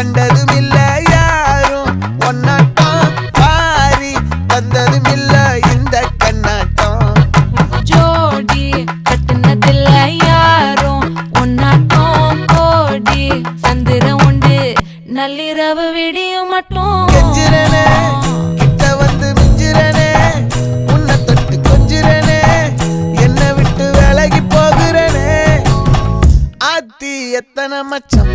கண்டதும் இல்ல யாரும் ஒன்னாட்டம் பாரி வந்ததும் இல்ல இந்த கண்ணாட்டம். ஜோடி கட்டுனதில்ல யாரும் ஒன்னாட்டம் கோடி சந்திரம் உண்டு. நள்ளிரவு விடியும் மட்டும். கெஞ்சிரனே கிட்ட வந்து மிஞ்சிரனே உன்னை தொட்டு கொஞ்சிரனே என்னை விட்டு விலகி போகிறனே. ஆத்தி எத்தனை மச்சம்.